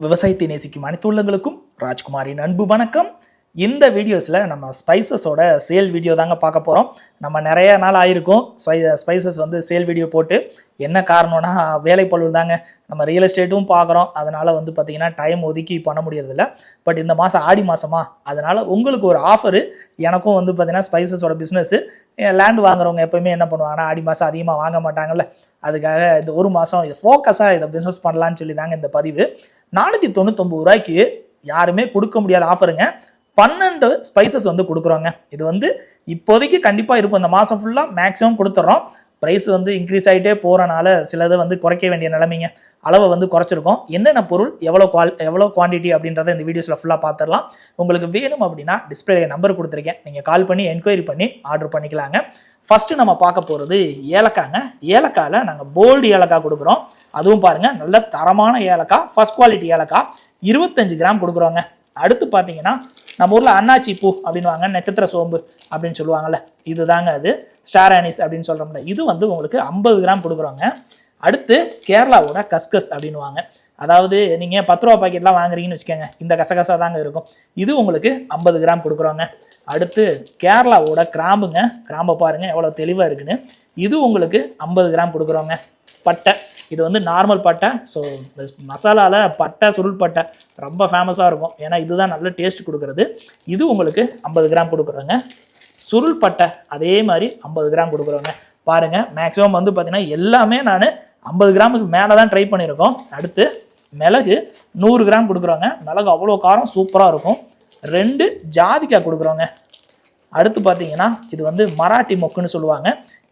விவசாயத்தை நேசிக்கும் அனைத்து உள்ளங்களுக்கும் ராஜ்குமாரின் அன்பு வணக்கம். இந்த வீடியோஸில் நம்ம ஸ்பைசஸோட சேல் வீடியோ தாங்க பார்க்க போகிறோம் நம்ம நிறைய நாள் ஆயிருக்கும். ஸ்பைசஸ் வந்து சேல் வீடியோ போட்டு என்ன காரணம்னா வேலைப்பளு தாங்க நம்ம ரியல் எஸ்டேட்டும் பார்க்குறோம். அதனால் வந்து பார்த்திங்கன்னா டைம் ஒதுக்கி பண்ண முடியறதில்ல. பட் இந்த மாதம் ஆடி மாதமா அதனால் உங்களுக்கு ஒரு ஆஃபரு எனக்கும் வந்து பார்த்திங்கன்னா ஸ்பைசஸோட பிஸ்னஸ்ஸு லேண்ட் வாங்குறவங்க எப்போயுமே என்ன பண்ணுவாங்கன்னா ஆடி மாதம் அதிகமாக வாங்க மாட்டாங்கல்ல. அதுக்காக இந்த ஒரு மாதம் இது ஃபோக்கஸாக இதை பிஸ்னஸ் பண்ணலான்னு சொல்லி தாங்க இந்த பதிவு. நானூற்றி தொண்ணூத்தொம்பது ரூபாய்க்கு யாருமே கொடுக்க முடியாத ஆஃபருங்க பன்னெண்டு ஸ்பைசஸ் வந்து கொடுக்குறோங்க. இது வந்து இப்போதைக்கு கண்டிப்பாக இருக்கும். இந்த மாதம் ஃபுல்லாக மேக்ஸிமம் கொடுத்துட்றோம் ப்ரைஸ் வந்து இன்க்ரீஸ் ஆகிட்டே போகிறனால சிலதை வந்து குறைக்க வேண்டிய நிலைமைங்க. அளவை வந்து குறைச்சிருக்கோம். என்னென்ன பொருள் எவ்வளோ குவால் எவ்வளோ குவான்டிட்டி அப்படின்றத இந்த வீடியோஸில் ஃபுல்லாக பார்த்துடலாம் உங்களுக்கு வேணும் அப்படின்னா டிஸ்பிளே நம்பர் கொடுத்துருக்கேன். நீங்கள் கால் பண்ணி என்கொயரி பண்ணி ஆர்டர் பண்ணிக்கலாங்க. ஃபஸ்ட்டு நம்ம பார்க்க போகிறது ஏலக்காங்க. ஏலக்காயில் நாங்கள் போல்டு ஏலக்காய் கொடுக்குறோம். அதுவும் பாருங்கள் நல்ல தரமான ஏலக்காய் ஃபர்ஸ்ட் குவாலிட்டி ஏலக்காய் இருபத்தஞ்சு கிராம் கொடுக்குறோங்க. அடுத்து பார்த்தீங்கன்னா நம்ம ஊரில் அன்னாச்சி பூ அப்படின்வாங்க நட்சத்திர சோம்பு அப்படின்னு சொல்லுவாங்கல்ல இதுதாங்க அது. ஸ்டார் ஆனிஸ் அப்படின்னு சொல்கிறோம்ல இது வந்து உங்களுக்கு ஐம்பது கிராம் கொடுக்குறோங்க. அடுத்து கேரளாவோட கஸ்கஸ் அப்படின்வாங்க அதாவது நீங்கள் பத்து ரூபா பாக்கெட்லாம் வாங்குறீங்கன்னு வச்சுக்கோங்க இந்த கசகசா தாங்க இருக்கும். இது உங்களுக்கு ஐம்பது கிராம் கொடுக்குறோங்க. அடுத்து கேரளாவோட கிராம்புங்க கிராம்பை பாருங்கள் எவ்வளோ தெளிவாக இருக்குன்னு. இது உங்களுக்கு ஐம்பது கிராம் கொடுக்குறோங்க. பட்டை. இது வந்து நார்மல் பட்டை. ஸோ மசாலாவில் பட்டை சுருள் பட்டை ரொம்ப ஃபேமஸாக இருக்கும். ஏன்னா இதுதான் நல்ல டேஸ்ட் கொடுக்குறது. இது உங்களுக்கு ஐம்பது கிராம் கொடுக்குறோங்க. சுருள் பட்டை அதே மாதிரி ஐம்பது கிராம் கொடுக்குறோங்க. பாருங்கள் மேக்ஸிமம் வந்து பார்த்தீங்கன்னா எல்லாமே நான் ஐம்பது கிராமுக்கு மேலே தான் ட்ரை பண்ணியிருக்கோம். அடுத்து மிளகு நூறு கிராம் கொடுக்குறோங்க. மிளகு அவ்வளோ காரம் சூப்பராக இருக்கும். ரெண்டு ஜாதிக்காய் கொடுக்குறோங்க. அடுத்து பார்த்தீங்கன்னா இது வந்து மராட்டி மொக்குன்னு சொல்லுவாங்க.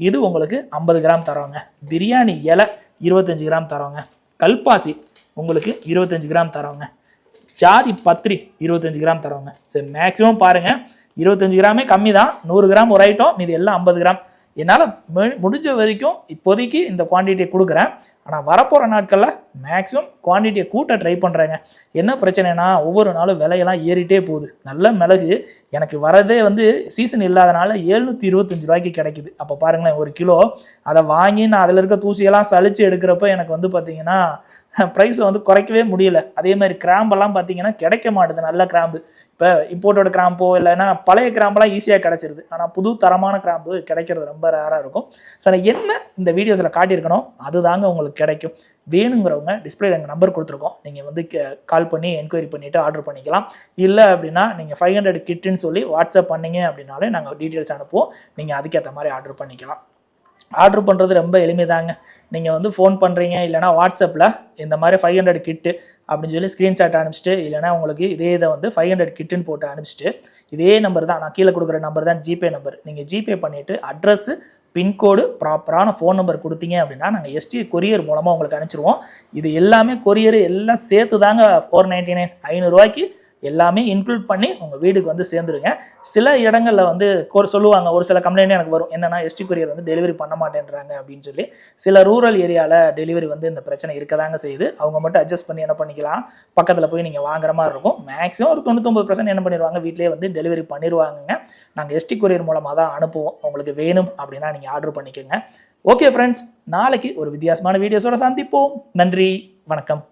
இது உங்களுக்கு ஐம்பது கிராம் தரோங்க. பிரியாணி இலை இருபத்தஞ்சி கிராம் தரோங்க. கல்பாசி உங்களுக்கு இருபத்தஞ்சி கிராம் தரோங்க. ஜாதி பத்திரி இருபத்தஞ்சி கிராம் தரோங்க. சரி மேக்ஸிமம் பாருங்கள் இருபத்தஞ்சி கிராமே கம்மி தான். நூறு கிராம் ஒரு ஐட்டம் மீது எல்லாம் ஐம்பது கிராம். என்னால் முடிஞ்ச வரைக்கும் இப்போதைக்கு இந்த குவான்டிட்டியை கொடுக்குறேன். ஆனால் வரப்போகிற நாட்களில் மேக்ஸிமம் குவான்டிட்டியை கூட்ட ட்ரை பண்ணுறாங்க என்ன பிரச்சனைனா ஒவ்வொரு நாளும் விலையெல்லாம் ஏறிட்டே போகுது. நல்ல மிளகு எனக்கு வரதே வந்து சீசன் இல்லாதனால எழுநூற்றி இருபத்தஞ்சி ரூபாய்க்கு கிடைக்குது. அப்போ பாருங்களேன் ஒரு கிலோ அதை வாங்கி நான் அதில் இருக்க தூசியெல்லாம் சளிச்சு எடுக்கிறப்ப எனக்கு வந்து பார்த்தீங்கன்னா ப்ரைஸை வந்து குறைக்கவே முடியல. அதே மாதிரி கிராம்பெல்லாம் பார்த்தீங்கன்னா கிடைக்க மாட்டுது நல்ல கிராம்பு இப்போ இம்போர்ட்டோட கிராம்போ இல்லைன்னா பழைய கிராம்பெல்லாம் ஈஸியாக கிடச்சிருது. ஆனால் புது தரமான கிராம்பு கிடைக்கிறது ரொம்ப ரேராக இருக்கும். ஸோ என்ன இந்த வீடியோஸில் காட்டியிருக்கணும் அதுதாங்க உங்களுக்கு கிடைக்கும். வேணுங்கிறவங்க டிஸ்பிளேல எங்கள் நம்பர் கொடுத்துருக்கோம். நீங்கள் வந்து கால் பண்ணி என்கொயரி பண்ணிவிட்டு ஆர்டர் பண்ணிக்கலாம். இல்லை அப்படின்னா நீங்கள் ஃபைவ் ஹண்ட்ரட் கிட்டுன்னு சொல்லி வாட்ஸ்அப் பண்ணீங்க அப்படின்னாலே நாங்கள் டீட்டெயில்ஸ் அனுப்புவோம். நீங்கள் அதுக்கேற்ற மாதிரி ஆர்டர் பண்ணிக்கலாம். ஆர்டர் பண்ணுறது ரொம்ப எளிமைதாங்க. நீங்கள் வந்து ஃபோன் பண்ணுறீங்க இல்லைனா வாட்ஸ்அப்பில் இந்த மாதிரி ஃபைவ் ஹண்ட்ரட் கிட்டு அப்படின்னு சொல்லி ஸ்க்ரீன்ஷாட் அனுப்பிச்சிட்டு இல்லைனா உங்களுக்கு இதே இதை வந்து ஃபைவ் ஹண்ட்ரட் கிட்டுன்னு போட்டு அனுப்பிச்சிட்டு இதே நம்பர் தான் நான் கீழே கொடுக்குற நம்பர் தான் ஜிபே நம்பர் நீங்கள் ஜிபே பண்ணிவிட்டு அட்ரஸ்ஸு பின்கோடு ப்ராப்பரான ஃபோன் நம்பர் கொடுத்தீங்க அப்படின்னா நாங்கள் எஸ்டி கொரியர் மூலமாக உங்களுக்கு அனுப்பிச்சிருவோம். இது எல்லாமே கொரியர் எல்லாம் சேர்த்து தாங்க ஃபோர் நைன்ட்டி நைன் ஐநூறுரூவாய்க்கு எல்லாமே இன்க்ளூட் பண்ணி உங்கள் வீடுக்கு வந்து சேர்ந்துருங்க. சில இடங்களில் வந்து கொ- சொல்லுவாங்க ஒரு சில கம்ப்ளைண்ட் எனக்கு வரும். என்னன்னா எஸ்டி கொரியர் வந்து டெலிவரி பண்ண மாட்டேன்றாங்க அப்படின்னு சொல்லி. சில ரூரல் ஏரியாவில் டெலிவரி வந்து இந்த பிரச்சனை இருக்கதாங்க செய்யுது. அவங்க மட்டும் அட்ஜஸ்ட் பண்ணி என்ன பண்ணிக்கலாம்? பக்கத்தில் போய் நீங்கள் வாங்குற மாதிரி இருக்கும். மேக்ஸிமம் ஒரு தொண்ணூத்தொம்பது பர்சன்ட் என்ன பண்ணிடுவாங்க? வீட்டிலேயே வந்து டெலிவரி பண்ணிடுவாங்கங்க. நாங்கள் எஸ்டி கொரியர் மூலமாக தான் அனுப்புவோம். உங்களுக்கு வேணும் அப்படின்னா நீங்கள் ஆர்டர் பண்ணிக்கோங்க. ஓகே ஃப்ரெண்ட்ஸ் நாளைக்கு ஒரு வித்தியாசமான வீடியோஸோட சந்திப்போம். நன்றி. வணக்கம்.